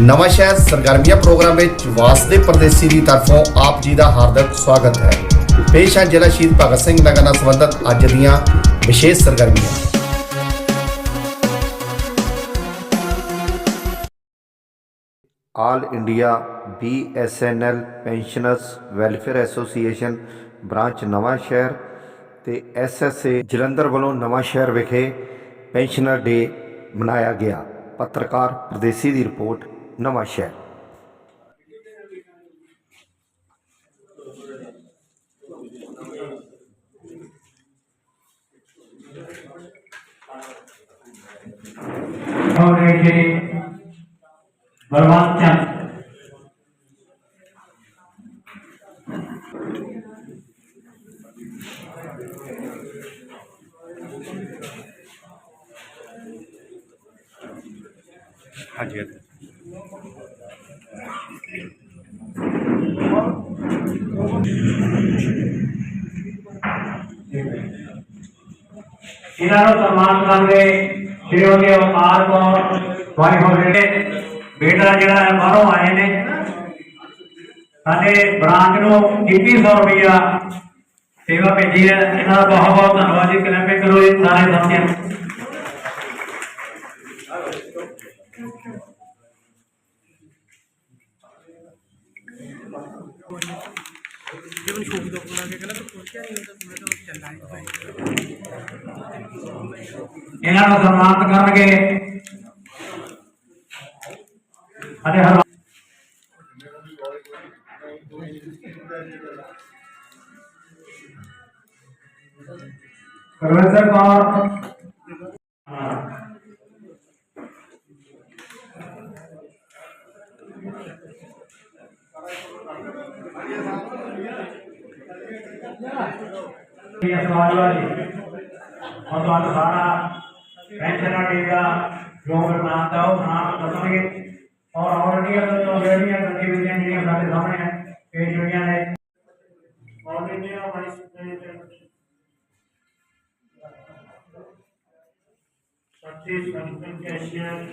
ਨਵਾਂ ਸ਼ਹਿਰ ਸਰਗਰਮੀਆਂ ਪ੍ਰੋਗਰਾਮ ਵਿੱਚ ਵਾਸਦੇ ਪਰਦੇਸੀ ਦੀ ਤਰਫੋਂ ਆਪ ਜੀ ਦਾ ਹਾਰਦਿਕ ਸਵਾਗਤ ਹੈ। ਪੇਸ਼ ਹੈ ਜ਼ਿਲ੍ਹਾ ਸ਼ਹੀਦ ਭਗਤ ਸਿੰਘ ਨਗਰ ਨਾਲ ਸੰਬੰਧਿਤ ਅੱਜ ਦੀਆਂ ਵਿਸ਼ੇਸ਼ ਸਰਗਰਮੀਆਂ। All India BSNL pensioners welfare association branch Nawanshahr ਤੇ ਐਸਐਸਏ ਜਲੰਧਰ ਵੱਲੋਂ ਨਵਾਂ ਸ਼ਹਿਰ ਵਿਖੇ ਪੈਨਸ਼ਨਰ ਡੇ ਮਨਾਇਆ ਗਿਆ। ਪੱਤਰਕਾਰ ਪ੍ਰਦੇਸੀ ਦੀ ਰਿਪੋਰਟ ਨਵਾਂ ਸ਼ਹਿਰ। ਹੋਣੇ ਜੀ ਬਲਵੰਤ ਚੰਦ ਹਾਂਜੀ। ਇਹਨਾਂ ਨੂੰ ਸਨਮਾਨ ਕਰਦੇ ਸ਼੍ਰੀ ਅਵਤਾਰ ਕੌਰ ਵਾਈ ਹੋਲੇ ਬੇਟਾ ਜਿਹੜਾ ਹੈ, ਬਾਹਰੋਂ ਆਏ ਨੇ। ਸਾਡੇ ਬ੍ਰਾਂਚ ਨੂੰ 2100 ਰੁਪਇਆ ਸੇਵਾ ਭੇਜੀ ਹੈ। ਇਹਨਾਂ ਦਾ ਬਹੁਤ ਬਹੁਤ ਧੰਨਵਾਦ ਜੀ। ਕਲੈਪੇ ਕਰੋ ਜੀ ਸਾਰੇ ਸਾਥੀਆਂ? ਨੂੰ ਜੀਵਨ ਸ਼ੋਕ ਦਾ ਫੋਨ ਆ ਕੇ ਕਹਿੰਦਾ ਤੂੰ ਪਹੁੰਚਿਆ ਨਹੀਂ ਹੁੰਦਾ, ਮੈਂ ਤਾਂ ਚੱਲਾ ਇਹਨਾਂ ਨੂੰ ਸਨਮਾਨਿਤ ਕਰਨਗੇ। ਅਤੇ ਹਰ ਪ੍ਰੋਫੈਸਰ ਕੌਰ ਇਹ ਸਵਾਲ ਵਾਲੀ ਹੁਣ ਤੁਹਾਨੂੰ ਸਾਰਾ ਪੈਨਸ਼ਨ ਦੇਗਾ ਜੋ ਨਾਮ ਦਾ ਉਹ ਨਾਮ ਦੱਸਣਗੇ ਔਰ ਆਲਰੇਡੀ ਅਗਰ ਤੋਂ ਜਿਹੜੀਆਂ ਗਤੀਵਿਧੀਆਂ ਜਿਹੜੀਆਂ ਸਾਡੇ ਸਾਹਮਣੇ ਹੈ ਪੇਸ਼ ਹੋਈਆਂ ਨੇ all India vice president Satish ਸੰਕਨ cashier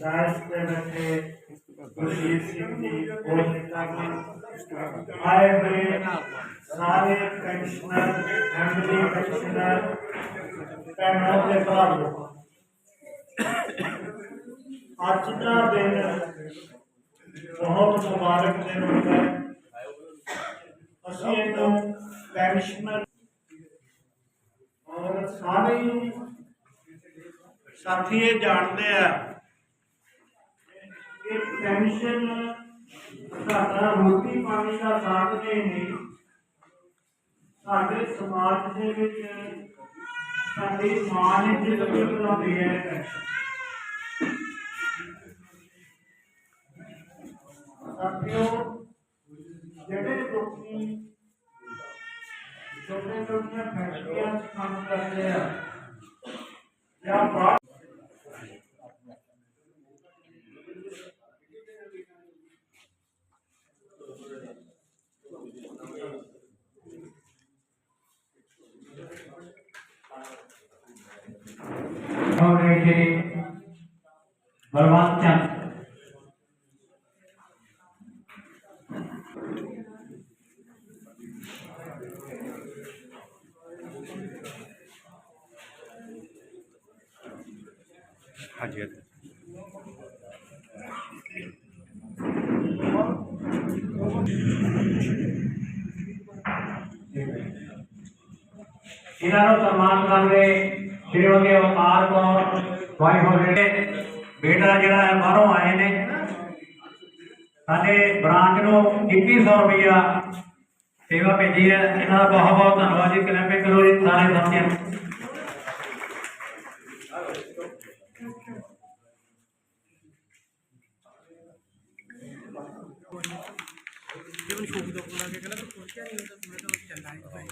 Das ਦੇ ਬੱਚੇ ਗੁਰਜੀਤ ਸਿੰਘ ਜੀ ਕੋਸ਼ਿਕਾ ਜੀ ਆਏ ਹੋਏ ਸਾਰੇ ਪੈਨਸ਼ਨਰ ਫੈਮਿਲੀ ਪੈਨਸ਼ਨਰ ਭੈਣਾਂ ਦੇ ਭਰਾਵੋ ਅੱਜ ਦਾ ਦਿਨ ਬਹੁਤ ਮੁਬਾਰਕ ਦਿਨ ਹੁੰਦਾ ਹੈ ਅਸੀਂ ਇਹਨੂੰ ਪੈਨਸ਼ਨਰ ਔਰ ਸਾਰੇ ਸਾਥੀ ਇਹ ਜਾਣਦੇ ਆ। ਕਿ ਪੈਨਸ਼ਨ ਸਾਡਾ ਰੋਟੀ ਪਾਣੀ ਦਾ ਸਾਧਨ ਹੀ ਨਹੀਂ। ਸਾਡੇ ਸਮਾਜ ਦੇ ਵਿੱਚ ਸਾਡੀ ਮਾਂ ਨੇ ਜ਼ਿੰਦਗੀ ਬਣਾਉਂਦੀ ਹੈ ਸਾਥੀਓ ਜਿਹੜੇ ਲੋਕੀ ਛੋਟੇ ਛੋਟੀਆਂ ਫੈਕਟਰੀਆਂ 'ਚ ਕੰਮ ਕਰਦੇ ਆ ਜਾਂ ਬਾਹਰ ڈیٹ کے برباد کیا انہوں تمام کام ਸ਼੍ਰੀ ਉਹਦੇ ਅਵਤਾਰ ਕੌਰ ਵਾਈ ਹੋਲੇ ਬੇਟਾ ਜਿਹੜਾ ਹੈ, ਬਾਹਰੋਂ ਆਏ ਨੇ। ਸਾਡੇ ਬ੍ਰਾਂਚ ਨੂੰ 2100 ਰੁਪਇਆ ਸੇਵਾ ਭੇਜੀ ਹੈ। ਇਹਨਾਂ ਦਾ ਬਹੁਤ ਬਹੁਤ ਧੰਨਵਾਦ ਜੀ। ਕਲੈਪੇ ਕਰੋ ਜੀ ਸਾਰੇ ਸਾਥੀਆਂ ਨੂੰ? ਜੀਵਨ ਸ਼ੋਕ ਦਾ ਫੋਨ ਆ ਕੇ ਕਹਿੰਦਾ ਤੂੰ ਪਹੁੰਚਿਆ ਨਹੀਂ ਹੁੰਦਾ ਮੈਂ ਤਾਂ ਚੱਲਾ ਨਹੀਂ ਭਾਈ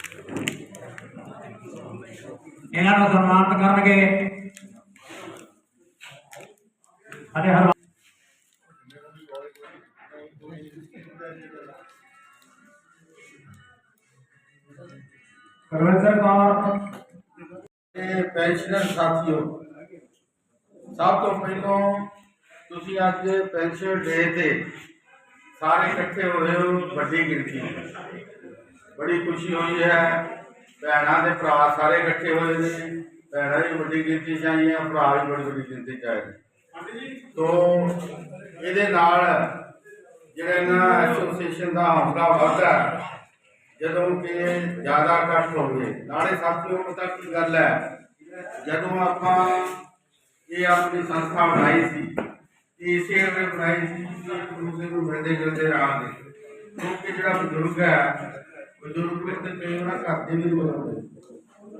ਇਹਨਾਂ ਨੂੰ ਸਨਮਾਨਿਤ ਕਰਨਗੇ। ਅਤੇ ਹਰ ਪ੍ਰੋਫੈਸਰ ਕੌਰ। ਤੇ ਪੈਨਸ਼ਨਰ ਸਾਥੀਓ, ਸਭ ਤੋਂ ਪਹਿਲਾਂ ਤੁਸੀਂ ਅੱਜ ਪੈਨਸ਼ਨ ਡੇ ਤੇ ਸਾਰੇ ਇਕੱਠੇ ਹੋਏ ਹੋ, ਵੱਡੀ ਗਿਣਤੀ। ਵਿੱਚ। ਬੜੀ ਖੁਸ਼ੀ ਹੋਈ ਹੈ। ਭੈਣਾਂ ਦੇ ਭਰਾ ਸਾਰੇ ਇਕੱਠੇ ਹੋਏ ਨੇ। ਭੈਣਾਂ ਵੀ ਵੱਡੀ ਗਿਣਤੀ 'ਚ ਆਈਆਂ, ਭਰਾ ਵੀ ਬੜੀ ਵੱਡੀ ਗਿਣਤੀ 'ਚ ਆਏ। ਨੇ ਇਹਦੇ ਨਾਲ ਜਿਹੜਾ ਇਹਨਾਂ ਐਸੋਸੀਏਸ਼ਨ ਦਾ ਹੌਸਲਾ ਵੱਧਦਾ ਜਦੋਂ ਕਿ ਜ਼ਿਆਦਾ ਇਕੱਠ ਹੋਵੇ ਨਾਲੇ ਸਾਥੀਓ ਪਤਾ ਕੀ ਗੱਲ ਹੈ, ਜਦੋਂ ਆਪਾਂ ਇਹ ਆਪਣੀ ਸੰਸਥਾ ਬਣਾਈ ਸੀ, ਇਸੇ ਵੇਲੇ ਬਣਾਈ ਸੀ ਕਿ ਇੱਕ ਦੂਸਰੇ ਨੂੰ ਮਿਲਦੇ ਜੁਲਦੇ ਰਹਾਂਗੇ। ਕਿਉਂਕਿ ਜਿਹੜਾ ਬਜ਼ੁਰਗ ਹੈ ਬਜ਼ੁਰਗ ਤੇ ਕਈ ਵਾਰ ਘਰ ਦੇ ਵੀ ਬੁਲਾਉਂਦੇ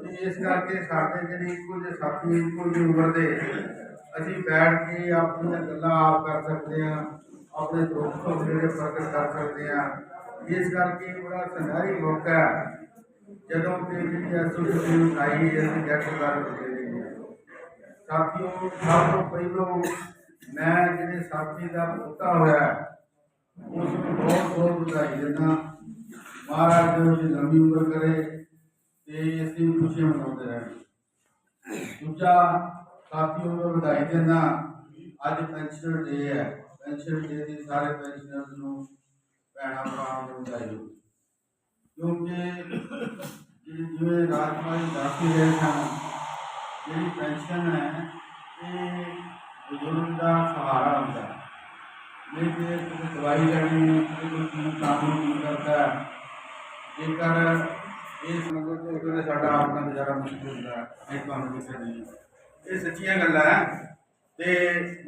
ਤੇ ਇਸ ਕਰਕੇ ਸਾਡੇ ਜਿਹੜੇ ਕੁਝ ਸਾਥੀ ਕੁਝ ਉਮਰ ਦੇ ਅਸੀਂ ਬੈਠ ਕੇ ਆਪਣੀਆਂ ਗੱਲਾਂ ਆਪ ਕਰ ਸਕਦੇ ਹਾਂ ਆਪਣੇ ਦੁੱਖ ਜਿਹੜੇ ਪ੍ਰਗਟ ਕਰ ਸਕਦੇ ਹਾਂ। ਇਸ ਕਰਕੇ ਬੜਾ ਸੁਨਹਿਰੀ ਮੌਕਾ ਜਦੋਂ ਕਿ ਜਿਹੜੀ ਐਸੋਸੀਏਸ਼ਨ ਆਈ ਹੈ ਅਸੀਂ ਜੱਟ ਕਰ ਸਾਥੀਓ ਸਭ ਤੋਂ ਪਹਿਲੋਂ ਮੈਂ ਜਿਹੜੇ ਸਾਥੀ ਦਾ ਪੁੱਤਾ ਹੋਇਆ ਹੈ, ਉਸ ਨੂੰ ਬਹੁਤ ਬਹੁਤ ਵਧਾਈ ਦਿੰਦਾ। ਮਹਾਰਾਜ ਜੀ ਉਹਦੀ ਲੰਬੀ ਉਮਰ ਕਰੇ ਤੇ ਅਸੀਂ ਖੁਸ਼ੀਆਂ ਮਨਾਉਂਦੇ ਰਹਿਣ। ਦੂਜਾ ਸਾਥੀਓ ਨੂੰ ਵਧਾਈ ਦਿੰਦਾ ਅੱਜ ਪੈਨਸ਼ਨ ਡੇ ਹੈ। ਪੈਨਸ਼ਨ ਡੇ ਦੀ ਸਾਰੇ ਪੈਨਸ਼ਨਰਸ ਨੂੰ ਭੈਣਾਂ ਭਰਾਵਾਂ ਨੂੰ ਵਧਾਈ ਹੋਵੇ ਕਿਉਂਕਿ ਜਿਵੇਂ ਰਾਜਮਾਈ ਦੱਸ ਹੀ ਰਹੇ ਸਨ, ਜਿਹੜੀ ਪੈਨਸ਼ਨ ਹੈ, ਇਹ ਬਜ਼ੁਰਗ ਦਾ ਸਹਾਰਾ ਹੁੰਦਾ ਹੈ। ਨਹੀਂ ਤੇ ਦਵਾਈ ਲੈਣੀ ਹੈ, ਕੋਈ ਕੰਮ ਨਹੀਂ ਕਰਦਾ ਜੇਕਰ ਇਹ ਸਮਝੋ ਕਿ ਉਹਦੇ ਸਾਡਾ ਆਪਣਾ ਗੁਜ਼ਾਰਾ ਮੁਸ਼ਕਿਲ ਹੁੰਦਾ ਹੈ ਇਹ ਤੁਹਾਨੂੰ ਕਿਸੇ ਨਹੀਂ। ਇਹ ਸੱਚੀਆਂ ਗੱਲਾਂ ਹੈ ਤੇ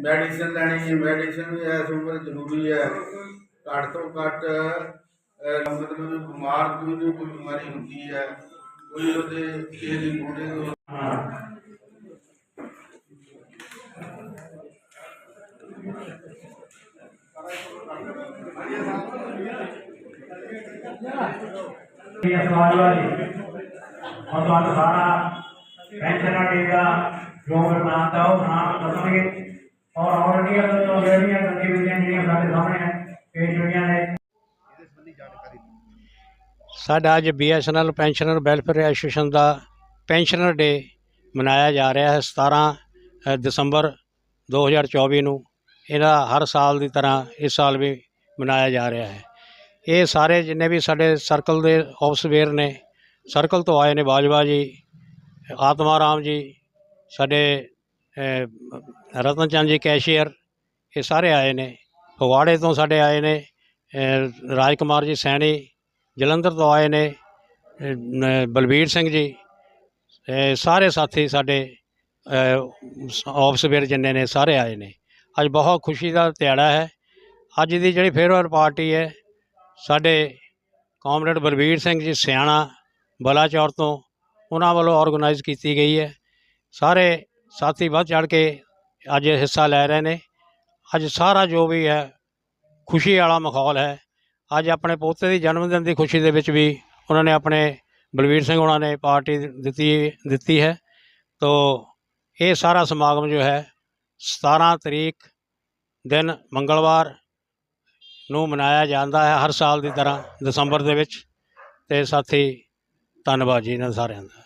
ਮੈਡੀਸਨ ਲੈਣੀ ਹੈ ਮੈਡੀਸਿਨ ਵੀ ਇਸ ਉਮਰ ਜ਼ਰੂਰੀ ਹੈ। ਘੱਟ ਤੋਂ ਘੱਟ ਮਤਲਬ ਬਿਮਾਰ ਕੋਈ ਵੀ ਕੋਈ ਬਿਮਾਰੀ ਹੁੰਦੀ ਹੈ। ਕੋਈ ਉਹਦੇ ਕਿਸੇ ਦੀ ਗੋਡੇ ਤੋਂ ਇਹ ਸਵਾਲ ਵਾਲੀ ਹੁਣ ਤੁਹਾਨੂੰ ਸਾਰਾ ਪੈਨਸ਼ਨ ਡੇ ਦਾ ਜੋ ਪ੍ਰਧਾਨ ਦਾ ਉਹ ਨਾਮ ਦੱਸਣਗੇ। ਔਰ ਆਲਰੇਡੀ ਉਹ ਜਿਹੜੀਆਂ ਗਤੀਵਿਧੀਆਂ ਜਿਹੜੀਆਂ ਸਾਡੇ ਸਾਹਮਣੇ ਹੈ ਪੇਸ਼ ਹੋਈਆਂ ਨੇ। ਸਾਡਾ ਅੱਜ ਬੀਐਸਐਨਐਲ ਪੈਨਸ਼ਨਰ ਵੈਲਫੇਅਰ ਐਸੋਸੀਏਸ਼ਨ ਦਾ ਪੈਨਸ਼ਨਰ ਡੇ ਮਨਾਇਆ ਜਾ ਰਿਹਾ ਹੈ 17 ਅ, ਦਸੰਬਰ 2024 ਨੂੰ। ਇਹਦਾ ਹਰ ਸਾਲ ਦੀ ਤਰ੍ਹਾਂ ਇਸ ਸਾਲ ਵੀ ਮਨਾਇਆ ਜਾ ਰਿਹਾ ਹੈ। ਇਹ ਸਾਰੇ ਜਿੰਨੇ ਵੀ ਸਾਡੇ ਸਰਕਲ ਦੇ ਆਫਸਵੇਅਰ ਨੇ ਸਰਕਲ ਤੋਂ ਆਏ ਨੇ ਬਾਜਵਾ ਜੀ ਆਤਮਾ ਰਾਮ ਜੀ ਸਾਡੇ ਰਤਨ ਚੰਦ ਜੀ ਕੈਸ਼ੀਅਰ ਇਹ ਸਾਰੇ ਆਏ ਨੇ। ਫਗਵਾੜੇ ਤੋਂ ਸਾਡੇ ਆਏ ਨੇ ਅ, ਰਾਜ ਕੁਮਾਰ ਜੀ ਸੈਣੀ ਜਲੰਧਰ ਤੋਂ ਆਏ ਨੇ ਬਲਬੀਰ ਸਿੰਘ ਜੀ ਸਾਰੇ ਸਾਥੀ ਸਾਡੇ ਆਫਸਵੇਅਰ ਜਿੰਨੇ ਨੇ ਸਾਰੇ ਆਏ ਨੇ। ਅੱਜ ਬਹੁਤ ਖੁਸ਼ੀ ਦਾ ਦਿਹਾੜਾ ਹੈ। ਅੱਜ ਦੀ ਜਿਹੜੀ ਫੇਅਰਵੈਲ ਪਾਰਟੀ ਹੈ ਸਾਡੇ ਕਾਮਰੇਡ ਬਲਬੀਰ ਸਿੰਘ ਜੀ ਸਿਆਣਾ, ਬਲਾਚੌਰ ਤੋਂ, ਉਹਨਾਂ ਵੱਲੋਂ ਆਰਗੇਨਾਈਜ਼ ਕੀਤੀ ਗਈ ਹੈ। ਸਾਰੇ ਸਾਥੀ ਵੱਧ ਚੜ ਕੇ ਅੱਜ ਹਿੱਸਾ ਲੈ ਰਹੇ ਨੇ। ਅੱਜ ਸਾਰਾ ਜੋ ਵੀ ਹੈ, ਖੁਸ਼ੀ ਵਾਲਾ ਮਾਹੌਲ ਹੈ। ਅੱਜ ਆਪਣੇ ਪੋਤੇ ਦੀ ਜਨਮ ਦਿਨ ਦੀ ਖੁਸ਼ੀ ਦੇ ਵਿੱਚ ਵੀ ਉਹਨਾਂ ਨੇ ਆਪਣੇ ਬਲਵੀਰ ਸਿੰਘ ਉਹਨਾਂ ਨੇ ਪਾਰਟੀ ਦਿੱਤੀ ਦਿੱਤੀ ਹੈ। ਤੋ ਇਹ ਸਾਰਾ ਸਮਾਗਮ ਜੋ ਹੈ 17 ਤਰੀਕ ਦਿਨ ਮੰਗਲਵਾਰ ਨੂੰ ਮਨਾਇਆ ਜਾਂਦਾ ਹੈ ਹਰ ਸਾਲ ਦੀ ਤਰ੍ਹਾਂ ਦਸੰਬਰ ਦੇ ਵਿੱਚ। ਤੇ ਸਾਥੀ, ਧੰਨਵਾਦ ਜੀ ਇਹਨਾਂ ਸਾਰਿਆਂ ਦਾ।